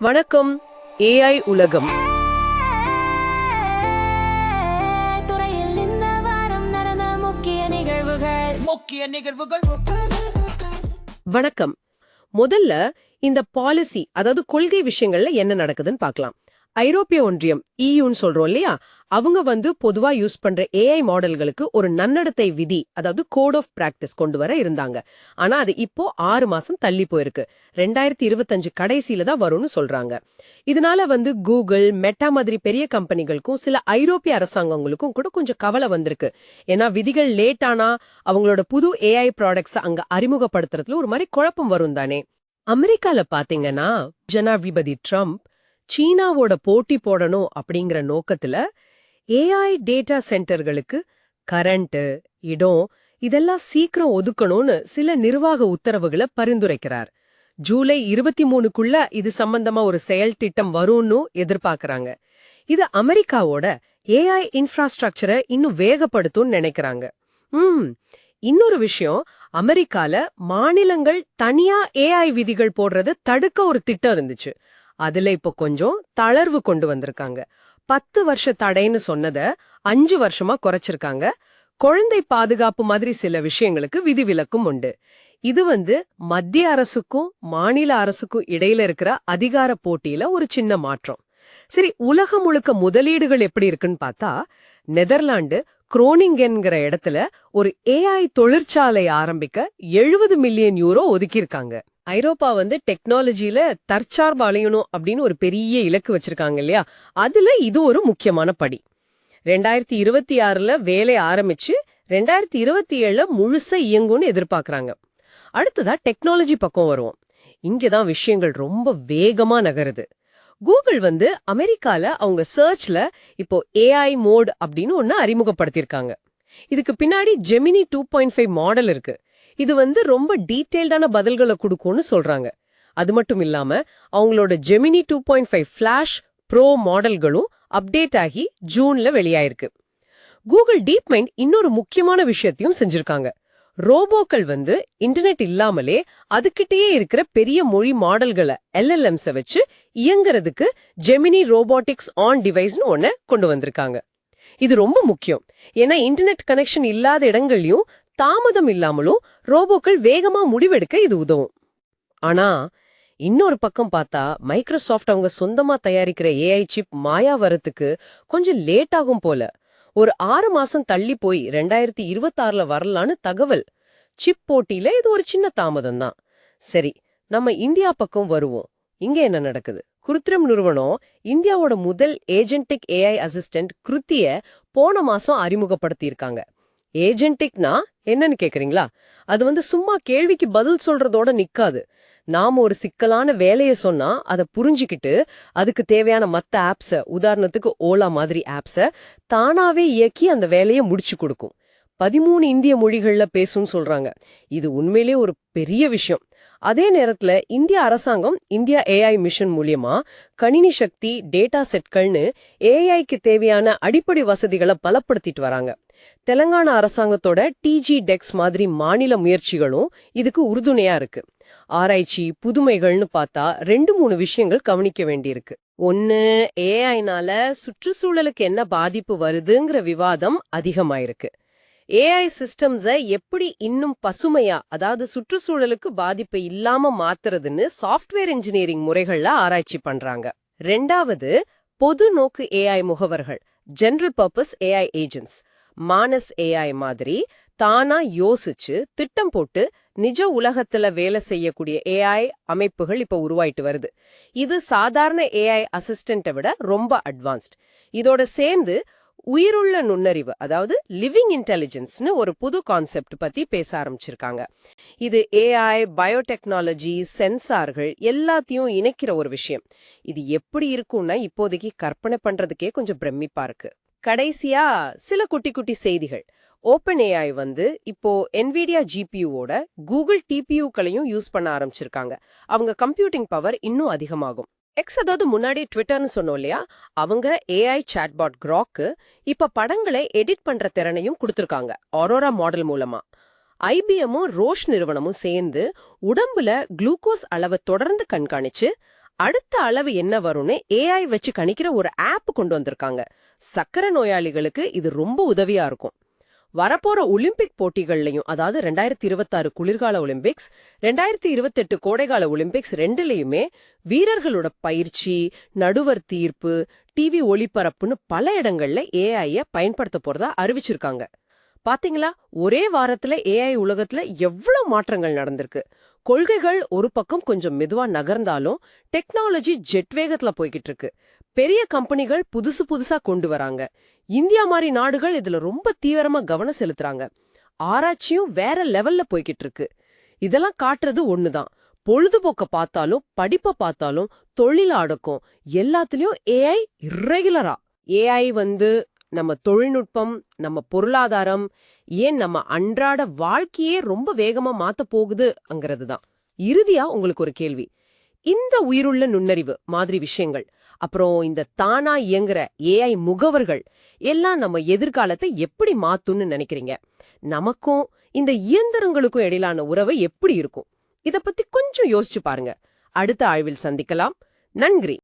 வணக்கம் ஏஐ உலகம். துறையில் இந்த வாரம் நடந்த முக்கிய நிகழ்வுகள். முக்கிய நிகழ்வுகள். வணக்கம். முதல்ல இந்த பாலிசி அதாவது கொள்கை விஷயங்கள்ல என்ன நடக்குதுன்னு பார்க்கலாம். ஐரோப்பிய ஒன்றியம் இயூன்னு சொல்றோம் இல்லையா? அவங்க வந்து பொதுவா யூஸ் பண்ற ஏஐ மாடல்களுக்கு ஒரு நன்னடத்தை விதி அதாவது கோட் ஆஃப் பிராக்டிஸ் கொண்டு வர இருந்தாங்க. ஆனா அது இப்போ ஆறு மாசம் தள்ளி போயிருக்கு. ரெண்டாயிரத்தி இருபத்தஞ்சு கடைசியில தான் வரும்னு சொல்றாங்க. இதனால வந்து கூகுள் மெட்டா மாதிரி பெரிய கம்பெனிகளுக்கும் சில ஐரோப்பிய அரசாங்கங்களுக்கும் கூட கொஞ்சம் கவலை வந்திருக்கு. ஏன்னா விதிகள் லேட் ஆனா அவங்களோட புது ஏஐ ப்ராடக்ட்ஸ் அங்க அறிமுகப்படுத்துறதுல ஒரு மாதிரி குழப்பம் வரும் தானே. அமெரிக்கால பாத்தீங்கன்னா ஜனாதிபதி ட்ரம்ப் சீனாவோட போட்டி போடணும் அப்படிங்கிற நோக்கத்துல ஏஐ டேட்டா சென்டர்களுக்கு கரண்ட் இடம் இதெல்லாம் சீக்கிரம் ஒதுக்கணும்னு சில நிர்வாக உத்தரவுகளை பரிந்துரைக்கிறார். ஜூலை இருபத்தி மூணுக்குள்ள இது சம்பந்தமா ஒரு செயல் திட்டம் வரும்னு எதிர்பார்க்கறாங்க. இது அமெரிக்காவோட ஏஐ இன்ஃப்ராஸ்ட்ரக்சரை இன்னும் வேகப்படுத்தும்னு நினைக்கிறாங்க. ம் இன்னொரு விஷயம் அமெரிக்கால மாநிலங்கள் தனியா ஏஐ விதிகள் போடுறது தடுக்க ஒரு திட்டம் இருந்துச்சு. அதுல இப்ப கொஞ்சம் தளர்வு கொண்டு வந்திருக்காங்க. பத்து வருஷ தடைன்னு சொன்னத அஞ்சு வருஷமா குறைச்சிருக்காங்க. குழந்தை பாதுகாப்பு மாதிரி சில விஷயங்களுக்கு விதிவிலக்கும் உண்டு. இது வந்து மத்திய அரசுக்கும் மாநில அரசுக்கும் இடையில இருக்கிற அதிகார போட்டியில ஒரு சின்ன மாற்றம். சரி உலகம் முழுக்க முதலீடுகள் எப்படி இருக்குன்னு பார்த்தா நெதர்லாந்து குரோனிங்கென்கிற இடத்துல ஒரு ஏஐ தொழிற்சாலை ஆரம்பிக்க எழுபது மில்லியன் யூரோ ஒதுக்கியிருக்காங்க. ஐரோப்பா வந்து டெக்னாலஜில தற்சார்பு அலையணும் அப்படின்னு ஒரு பெரிய இலக்கு வச்சிருக்காங்க இல்லையா? அதுல இது ஒரு முக்கியமான படி. ரெண்டாயிரத்தி இருபத்தி ஆறுல வேலை ஆரம்பிச்சு ரெண்டாயிரத்தி இருபத்தி ஏழுல முழுசா இயங்கும்னு எதிர்பார்க்கறாங்க. அடுத்ததா டெக்னாலஜி பக்கம் வருவோம். இங்கதான் விஷயங்கள் ரொம்ப வேகமா நகருது. கூகுள் வந்து அமெரிக்கால அவங்க சர்ச்ல இப்போ ஏஐ மோட் அப்படின்னு ஒன்னு அறிமுகப்படுத்தியிருக்காங்க. இதுக்கு பின்னாடி Gemini two point five model இருக்கு. இது வந்து ரொம்ப டீட்டெயில்டான பதில்களை கொடுக்கும்னு சொல்றாங்க. அது மட்டும் இல்லாம அவங்களோட Gemini two point five flash pro மாடல்களும் update ஆகி ஜூன்ல வெளியாயிருக்கு. கூகுள் டீப் மைண்ட் இன்னொரு முக்கியமான விஷயத்தையும் செஞ்சிருக்காங்க. ரோபோக்கள் வந்து இன்டர்நெட் இல்லாமலே அதுகிட்டயே இருக்கிற பெரிய மொழி மாடல்களை எல்எல்எம்ஸ வச்சு இயங்குறதுக்கு ஜெமினி ரோபோட்டிக்ஸ் ஆன் டிவைஸ்னு ஒன்ன கொண்டு வந்திருக்காங்க. இது ரொம்ப முக்கியம். ஏன்னா இன்டர்நெட் கனெக்ஷன் இல்லாத இடங்கள்லயும் தாமதம் இல்லாமலும் ரோபோக்கள் வேகமா முடிவெடுக்க இது உதவும். ஆனா இன்னொரு பக்கம் பார்த்தா மைக்ரோசாஃப்ட் அவங்க சொந்தமா தயாரிக்கிற ஏஐ சிப் மாயா வரத்துக்கு கொஞ்சம் லேட் ஆகும் போல. ஒரு ஆறு மாசம் தள்ளி போய் ரெண்டாயிரத்தி இருபத்தாறுல வரலான்னு தகவல். சிப் போட்டியில இது ஒரு சின்ன தாமதம் தான். சரி நம்ம இந்தியா பக்கம் வருவோம். இங்க என்ன நடக்குது? குருத்திரம் நிறுவனம் இந்தியாவோட முதல் ஏஜென்டிக் ஏஐ அசிஸ்டன்ட் கிருத்திய போன மாசம் அறிமுகப்படுத்தியிருக்காங்க. ஏஜென்டிக்னா என்னன்னு கேக்குறீங்களா? அது வந்து சும்மா கேள்விக்கு பதில் சொல்றதோட நிக்காது. நாம ஒரு சிக்கலான வேலைய சொன்னா அதை புரிஞ்சுக்கிட்டு அதுக்கு தேவையான மத்த ஆப்ஸ உதாரணத்துக்கு ஓலா மாதிரி ஆப்ஸ தானாவே இயக்கி அந்த வேலையை முடிச்சு கொடுக்கும். பதிமூணு இந்திய மொழிகள்ல பேசும்னு சொல்றாங்க. இது உண்மையிலே ஒரு பெரிய விஷயம். அதே நேரத்துல இந்திய அரசாங்கம் இந்தியா ஏஐ மிஷன் மூலியமா கணினி சக்தி டேட்டா செட்கள்னு ஏஐக்கு தேவையான அடிப்படை வசதிகளை பலப்படுத்திட்டு வராங்க. தெலங்கானா அரசாங்கத்தோட டிஜி டெக்ஸ் மாதிரி மாநில முயற்சிகளும் இதுக்கு உறுதுணையா இருக்கு. ஆராய்ச்சி புதுமைகள்னு பார்த்தா ரெண்டு மூணு விஷயங்கள் கவனிக்க வேண்டியிருக்கு. ஒன்னு ஏஐனால சுற்றுச்சூழலுக்கு என்ன பாதிப்பு வருதுங்கிற விவாதம் அதிகமாயிருக்கு. ஏஐ சிஸ்டம்ஸ எப்படி இன்னும் பசுமையா அதாவது சுற்றுச்சூழலுக்கு பாதிப்பை இல்லாம மாத்துறதுன்னு சாஃப்ட்வேர் இன்ஜினியரிங் முறைகள்ல ஆராய்ச்சி பண்றாங்க. ரெண்டாவது பொது நோக்கு ஏஐ முகவர்கள் general purpose AI agents Manus AI மாதிரி தானா யோசிச்சு திட்டம் போட்டு நிஜ உலகத்துல வேலை செய்யக்கூடிய ஏஐ அமைப்புகள் இப்ப உருவாயிட்டு வருது. இது சாதாரண ஏஐ அசிஸ்டண்ட்டை விட ரொம்ப அட்வான்ஸ்ட் இதோட சேர்ந்து உயிருள்ள நுண்ணறிவு அதாவது லிவிங் இன்டெலிஜென்ஸ்னு ஒரு புது கான்செப்ட் பத்தி பேச ஆரம்பிச்சிருக்காங்க. இது ஏஐ பயோடெக்னாலஜி சென்சார்கள் எல்லாத்தையும் இணைக்கிற ஒரு விஷயம். இது எப்படி இருக்கும்னா இப்போதைக்கு கற்பனை பண்றதுக்கே கொஞ்சம் பிரமிப்பா இருக்கு. கடைசியா சில குட்டி குட்டி செய்திகள். ஓப்பன் ஏஐ வந்து இப்போ என்விடியா ஜிபியூவோட கூகுள் டிபியூக்களையும் யூஸ் பண்ண ஆரம்பிச்சிருக்காங்க. அவங்க கம்ப்யூட்டிங் பவர் இன்னும் அதிகமாகும். எக்ஸ் அதாவது முன்னாடி ட்விட்டர்னு சொன்னோம் இல்லையா? அவங்க ஏஐ சாட்பாட் கிராக்கு இப்ப படங்களை எடிட் பண்ற திறனையும் கொடுத்துருக்காங்க ஆரோரா மாடல் மூலமா. ஐபிஎம்மும் ரோஷ் நிறுவனமும் சேர்ந்து உடம்புல குளுக்கோஸ் அளவை தொடர்ந்து கண்காணிச்சு அடுத்த அளவு என்ன வரும்னு ஏஐ வச்சு கணிக்கிற ஒரு ஆப் கொண்டு வந்திருக்காங்க. சக்கரை நோயாளிகளுக்கு இது ரொம்ப உதவியா இருக்கும். வரப்போற ஒலிம்பிக் போட்டிகள்லயும் அதாவது ரெண்டாயிரத்தி இருபத்தாறு குளிர்கால ஒலிம்பிக்ஸ் ரெண்டாயிரத்தி இருபத்தெட்டு கோடைகால ஒலிம்பிக்ஸ் ரெண்டுலயுமே வீரர்களோட பயிற்சி நடுவர் தீர்ப்பு டிவி ஒளிபரப்புன்னு பல இடங்கள்ல ஏஐய பயன்படுத்த போறதா அறிவிச்சிருக்காங்க. பாத்தீங்களா? ஒரே வாரத்துல ஏஐ உலகத்துல எவ்வளவு மாற்றங்கள் நடந்திருக்கு. கொள்கைகள் ஒரு பக்கம் கொஞ்சம் மெதுவா நகர்ந்தாலும் டெக்னாலஜி ஜெட் வேகத்துல போய்கிட்டு இருக்கு. பெரிய கம்பெனிகள் புதுசு புதுசா கொண்டு வராங்க. இந்தியா மாதிரி நாடுகள் இதுல ரொம்ப தீவிரமா கவனம் செலுத்துறாங்க. ஆராய்ச்சியும் வேற லெவல்ல போய்கிட்டு இருக்கு. இதெல்லாம் காட்டுறது ஒண்ணுதான். பொழுதுபோக்க பார்த்தாலும் படிப்பை பார்த்தாலும் தொழில் அடக்கம் எல்லாத்துலயும் ஏஐ இரெகுலரா ஏஐ வந்து நம்ம தொழில்நுட்பம் நம்ம பொருளாதாரம் ஏன் நம்ம அன்றாட வாழ்க்கையே ரொம்ப வேகமா மாத்த போகுதுங்கிறது தான் இறுதியா உங்களுக்கு ஒரு கேள்வி. இந்த உயிருள்ள நுண்ணறிவு மாதிரி விஷயங்கள். அப்புறம் இந்த தானா இயங்குற ஏஐ முகவர்கள் எல்லாம் நம்ம எதிர்காலத்தை எப்படி மாத்தும்னு நினைக்கிறீங்க? நமக்கும் இந்த இயந்திரங்களுக்கும் இடையிலான உறவு எப்படி இருக்கும்? இத பத்தி கொஞ்சம் யோசிச்சு பாருங்க. அடுத்த ஆய்வில் சந்திக்கலாம். நன்றி.